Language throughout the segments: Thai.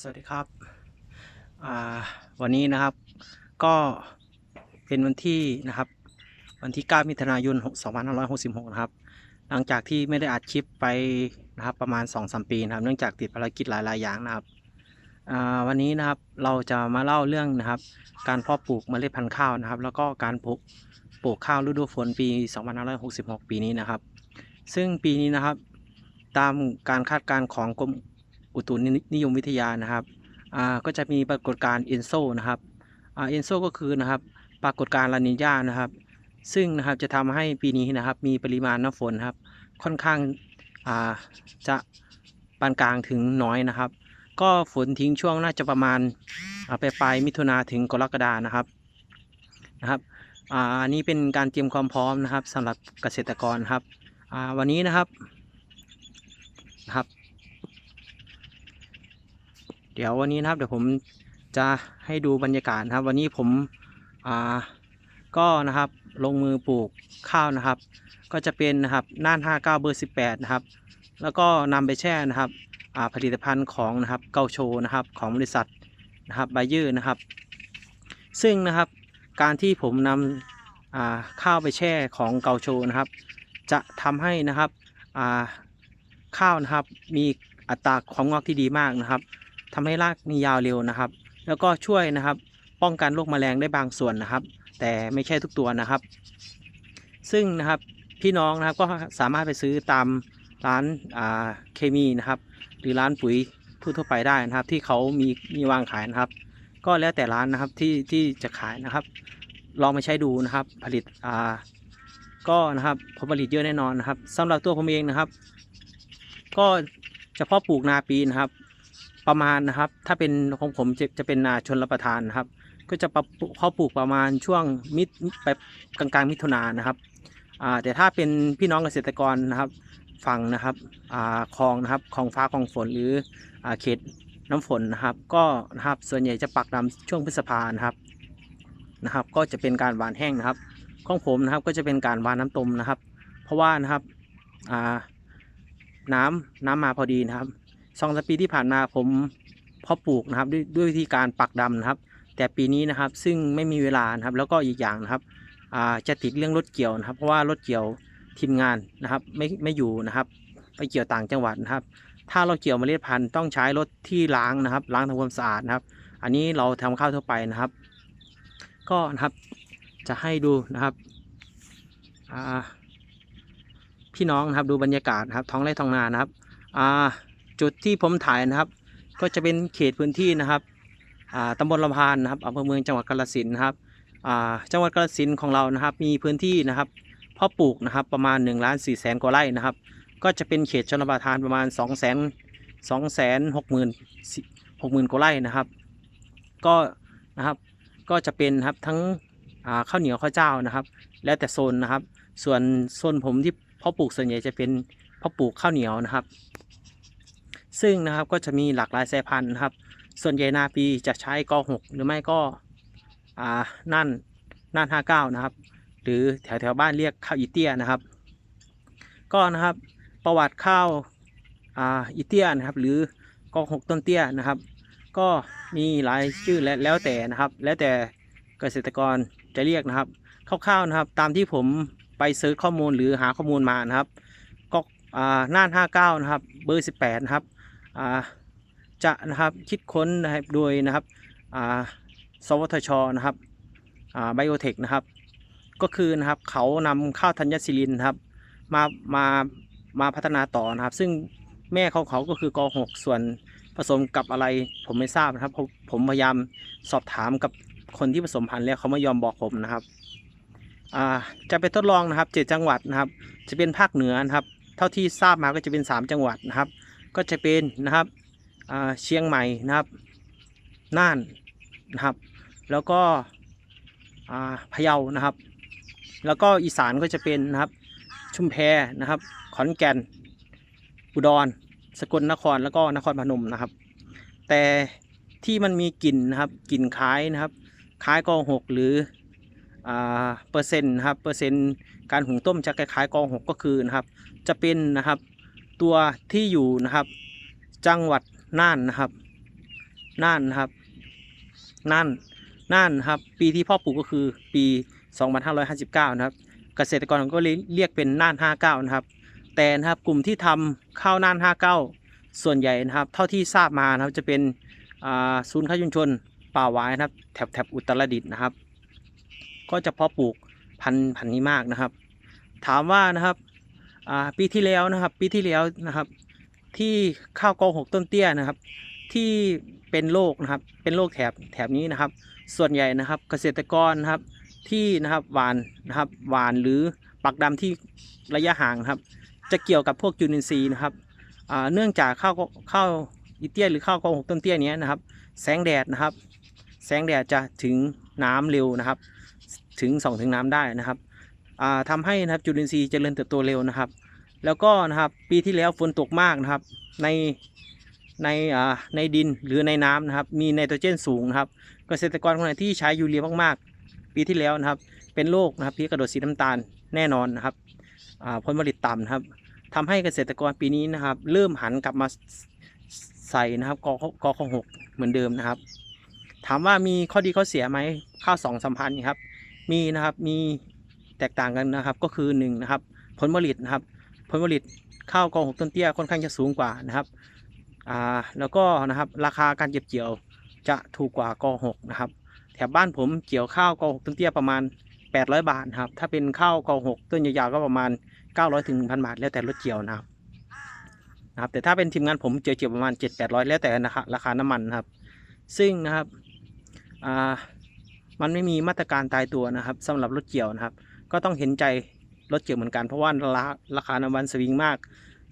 สวัสดีครับวันนี้นะครับก็เป็นวันที่นะครับวันที่ 9 มิถุนายน 2566 นะครับ หลังจากที่ไม่ได้อัดคลิปไปนะครับประมาณ 2-3 ปีนะครับ เนื่องจากติดภารกิจหลายๆอย่างนะครับวันนี้นะครับเราจะมาเล่าเรื่องนะครับ การเพาะปลูกเมล็ดพันธุ์ข้าวนะครับ แล้วก็การปลูกปลูกข้าวฤดูฝนปี 2566 ปีนี้นะครับ ซึ่งปีนี้นะครับตามการคาดการณ์ของกรม อุตุนิยมวิทยานะครับก็จะมีปรากฏการณ์เอนโซนะครับเอนโซก็คือนะครับปรากฏการณ์ลานิญานะครับ ซึ่งนะครับจะทำให้ปีนี้นะครับมีปริมาณน้ำฝนครับค่อนข้างจะปานกลางถึงน้อยนะครับ ก็ฝนทิ้งช่วงน่าจะประมาณาปลายปลายมิถุนาถึงกรกฎานะครับนะครับอ,อันนี้เป็นการเตรียมความพร้อมนะครับสำหรับเกษตรกรครับวันนี้นะครับนะครับ เดี๋ยววันนี้นะครับ เดี๋ยวผมจะให้ดูบรรยากาศนะครับ วันนี้ผมอ่าก็นะครับลงมือปลูกข้าวนะครับ ก็จะเป็นนะครับน่าน 59 เบอร์ 18 นะครับ แล้วก็นำไปแช่นะครับอ่าผลิตภัณฑ์ของนะครับเกาโชนะครับของบริษัทนะครับไบเยอร์นะครับ ซึ่งนะครับการที่ผมนำอ่าข้าวไปแช่ของเกาโชนะครับ จะทำให้นะครับอ่าข้าวนะครับมีอัตราความงอกที่ดีมากนะครับ ทำให้รากมียาวเร็วนะครับ แล้วก็ช่วยนะครับ ป้องกันโรคแมลงได้บางส่วนนะครับ แต่ไม่ใช่ทุกตัวนะครับ ซึ่งนะครับพี่น้องนะครับก็สามารถไปซื้อตามร้านอ่าเคมีนะครับ หรือร้านปุ๋ยทั่วไปได้นะครับ ที่เขามีมีวางขายนะครับ ก็แล้วแต่ร้านนะครับที่ที่จะขายนะครับ ลองมาใช้ดูนะครับ ผลิตอ่าก็นะครับผลผลิตเยอะแน่นอนนะครับสำหรับตัวผมเองนะครับ ก็เฉพาะปลูกนาปีนะครับ ประมาณนะครับ ถ้าเป็นของผมจะจะเป็นนาชนรับประทานนะครับ ก็จะปเพาปลูกประมาณช่วงมิดแบบกลางมิถุนายนนะครับแต่ถ้าเป็นพี่น้องเกษตรกรนะครับฝั่งนะครับคลองนะครับคลองฟ้าคลองฝนหรืออเขตน้ำฝนนะครับ ก็นะครับส่วนใหญ่จะปักดำช่วงพฤษภานะครับนะครับ ก็จะเป็นการหวานแห้งนะครับ ของผมนะครับก็จะเป็นการหวานน้ำต้มนะครับ เพราะว่านะครับอ่าน้ำน้ำมาพอดีนะครับ สองสปีที่ผ่านมาผมเพาะปลูกนะครับด้วยด้วยวิธีการปักดำนะครับ แต่ปีนี้นะครับซึ่งไม่มีเวลานะครับ แล้วก็อีกอย่างนะครับจะติดเรื่องรถเกี่ยวนะครับ เพราะว่ารถเกี่ยวทีมงานนะครับไม่ไม่อยู่นะครับไปเกี่ยวต่างจังหวัดนะครับ ถ้าเราเกี่ยวเมล็ดพันธุ์ต้องใช้รถที่ล้างนะครับ ล้างทำความสะอาดนะครับ อันนี้เราทำข้าวทั่วไปนะครับ ก็นะครับจะให้ดูนะครับพี่น้องนะครับดูบรรยากาศนะครับท้องไร่ท้องนานะครับอ่า จุดที่ผมถ่ายนะครับ ก็จะเป็นเขตพื้นที่นะครับอ่าตำบลลำพานนะครับอำเภอเมืองจังหวัดกาฬสินธุ์นะครับจังหวัดกาฬสินธุ์ของเรานะครับ มีพื้นที่นะครับเพาะปลูกนะครับประมาณ1ล้าน4แสนกว่าไร่นะครับ ก็จะเป็นเขตชนประทานประมาณ2 0 0 0 0 2 0 0 0 0 6 0 0 0 6 0,000กว่าไร่นะครับ ก็นะครับก็จะเป็นครับทั้งข้าวเหนียวข้าวเจ้านะครับ แล้วแต่โซนนะครับ ส่วนโซนผมที่เพาะปลูกส่วนใหญ่จะเป็นเพาะปลูกข้าวเหนียวนะครับ ซึ่งนะครับก็จะมีหลากหลายสายพันธุ์นะครับ ส่วนใหญ่นาปีจะใช้กอ6หรือไม่ก็อ่านั่นน่าน59นะครับ หรือแถวแถวบ้านเรียกข้าวอีเตียนะครับ ก็นะครับประวัติข้าวอ่าอีเตียนะครับ หรือกอ6ต้นเตี้ยนะครับ ก็มีหลายชื่อและแล้วแต่นะครับ แล้วแต่เกษตรกรจะเรียกนะครับคร่าวๆนะครับ ตามที่ผมไปเซิร์ชข้อมูลหรือหาข้อมูลมานะครับก็อ่าน่าน 59 นะครับ เบอร์ 18 นะครับ จะนะครับคิดค้นนะครับโดยนะครับสวทชนะครับไบโอเทคนะครับ ก็คือนะครับเขานำข้าวธัญศิลินครับมามามาพัฒนาต่อนะครับ ซึ่งแม่ของเขาก็คือกอ6ส่วนผสมกับอะไรผมไม่ทราบนะครับผมผมพยายามสอบถามกับคนที่ผสมพันธุ์แล้วเขาไม่ยอมบอกผมนะครับจะไปทดลองนะครับเจ็ดจังหวัดนะครับ จะเป็นภาคเหนือนะครับ เท่าที่ทราบมาก็จะเป็น 3 จังหวัดนะครับ ก็จะเป็นนะครับเชียงใหม่นะครับน่านนะครับ แล้วก็พะเยานะครับ แล้วก็อีสานก็จะเป็นนะครับ ชุมแพนะครับ ขอนแก่น อุดร สกลนครแล้วก็นครพนมนะครับ แต่ที่มันมีกลิ่นนะครับกลิ่นคล้ายนะครับคล้ายกองหกหรืออ่าเปอร์เซ็นต์นะครับเปอร์เซ็นต์การหุงต้มจะคล้ายๆกองหกก็คือนะครับ จะเป็นนะครับ ตัวที่อยู่นะครับ จังหวัดน่านนะครับน่านนะครับน่านน่านนะครับ ปีที่พ่อปลูกก็คือปี 2559 นะครับ เกษตรกรก็เรียกเป็นน่าน 59 นะครับ แต่นะครับกลุ่มที่ทำข้าวน่าน 59 ส่วนใหญ่นะครับ เท่าที่ทราบมานะครับจะเป็นอ่าศูนย์ข้าวชุมชนป่าหวายนะครับ แถบแถบอุตรดิตถ์นะครับ ก็จะเพาะปลูกพันธุ์พันธุ์นี้มากนะครับ ถามว่านะครับ อ่าปีที่แล้วนะครับ ปีที่แล้วนะครับ ที่ข้าวกอหกต้นเตี้ยนะครับ ที่เป็นโรคนะครับ เป็นโรคแถบแถบนี้นะครับ ส่วนใหญ่นะครับ เกษตรกรนะครับที่นะครับหวานนะครับหวานหรือปักดำที่ระยะห่างครับ จะเกี่ยวกับพวกจุลินทรีย์นะครับเนื่องจากข้าวข้าวอีเตี้ยหรือข้าวกอหกต้นเตี้ยนี้นะครับ แสงแดดนะครับ แสงแดดจะถึงน้ำเร็วนะครับ ถึงส่องถึงน้ำได้นะครับ อ่าทำให้นะครับจุลินทรีย์เจริญเติบโตเร็วนะครับ แล้วก็นะครับปีที่แล้วฝนตกมากนะครับในในอ่าในดินหรือในน้ำนะครับมีไนโตรเจนสูงนะครับ เกษตรกรคนไหนที่ใช้ยูเรียมากๆ ปีที่แล้วนะครับ เป็นโรคนะครับพีกระโดดสีน้ำตาลแน่นอนนะครับอ่าผลผลิตต่ำนะครับทำให้เกษตรกรปีนี้นะครับ เริ่มหันกลับมาใส่นะครับกอกองหกเหมือนเดิมนะครับ ถามว่ามีข้อดีข้อเสียไหมข้าวสองสัมพันธ์ครับ มีนะครับมี แตกต่างกันนะครับก็คือหนึ่งนะครับผลผลิตนะครับผลผลิตข้าวกองหกต้นเตี้ยค่อนข้างจะสูงกว่านะครับอ่าแล้วก็นะครับราคาการเก็บเกี่ยวจะถูกกว่ากองหกนะครับแถบบ้านผมเกี่ยวข้าวกองหกต้นเตี้ยประมาณ 800 บาทนะครับถ้าเป็นข้าวกองหกต้นยาวๆก็ประมาณ 900ถึง1,000 บาท แล้วแต่รถเกี่ยวนะครับนะครับแต่ถ้าเป็นทีมงานผมเกี่ยวเกี่ยวประมาณ 7-800 แล้วแต่ราคาราคาน้ำมันนะครับ ซึ่งนะครับอ่ามันไม่มีมาตรการตายตัวนะครับสำหรับรถเกี่ยวนะครับ ก็ต้องเห็นใจรถเกี่ยวเหมือนกันเพราะว่าราราคาน้ำมันสวิงมาก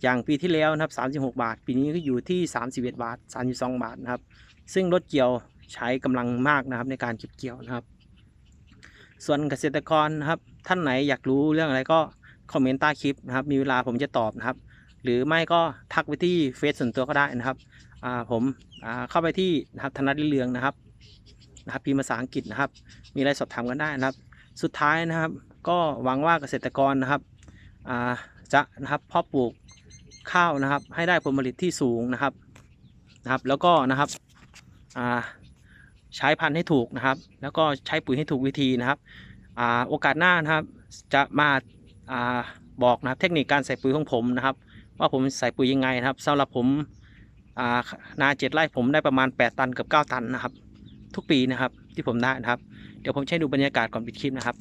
อย่างปีที่แล้วนะครับ36 บาท ปีนี้ก็อยู่ที่ 31 บาท 32 บาทนะครับ ซึ่งรถเกี่ยวใช้กำลังมากนะครับในการเก็บเกี่ยวนะครับ ส่วนเกษตรกรนะครับ ท่านไหนอยากรู้เรื่องอะไรก็คอมเมนต์ใต้คลิปนะครับ มีเวลาผมจะตอบนะครับ หรือไม่ก็ทักไปที่เฟซส่วนตัวก็ได้นะครับผมเข้าไปที่นะครับธนัทลิเลืองนะครับนะครับพิมพ์ภาษาอังกฤษนะครับ มีอะไรสอบถามกันได้นะครับ สุดท้ายนะครับ ก็หวังว่าเกษตรกรนะครับจะนะครับเพาะปลูกข้าวนะครับ ให้ได้ผลผลิตที่สูงนะครับนะครับ แล้วก็นะครับใช้พันธุ์ให้ถูกนะครับ แล้วก็ใช้ปุ๋ยให้ถูกวิธีนะครับอโอกาสหน้านะครับจะมาอาบอกนะครับเทคนิคการใส่ปุ๋ยของผมนะครับ ว่าผมใส่ปุ๋ยยังไงนะครับสำหรับผมานาเจ็ดไร่ผมได้ประมาณ 8 ตันกับ 9 ตันนะครับ ทุกปีนะครับที่ผมได้นะครับ เดี๋ยวผมใช้ดูบรรยากาศก่อนปิดคลิปนะครับ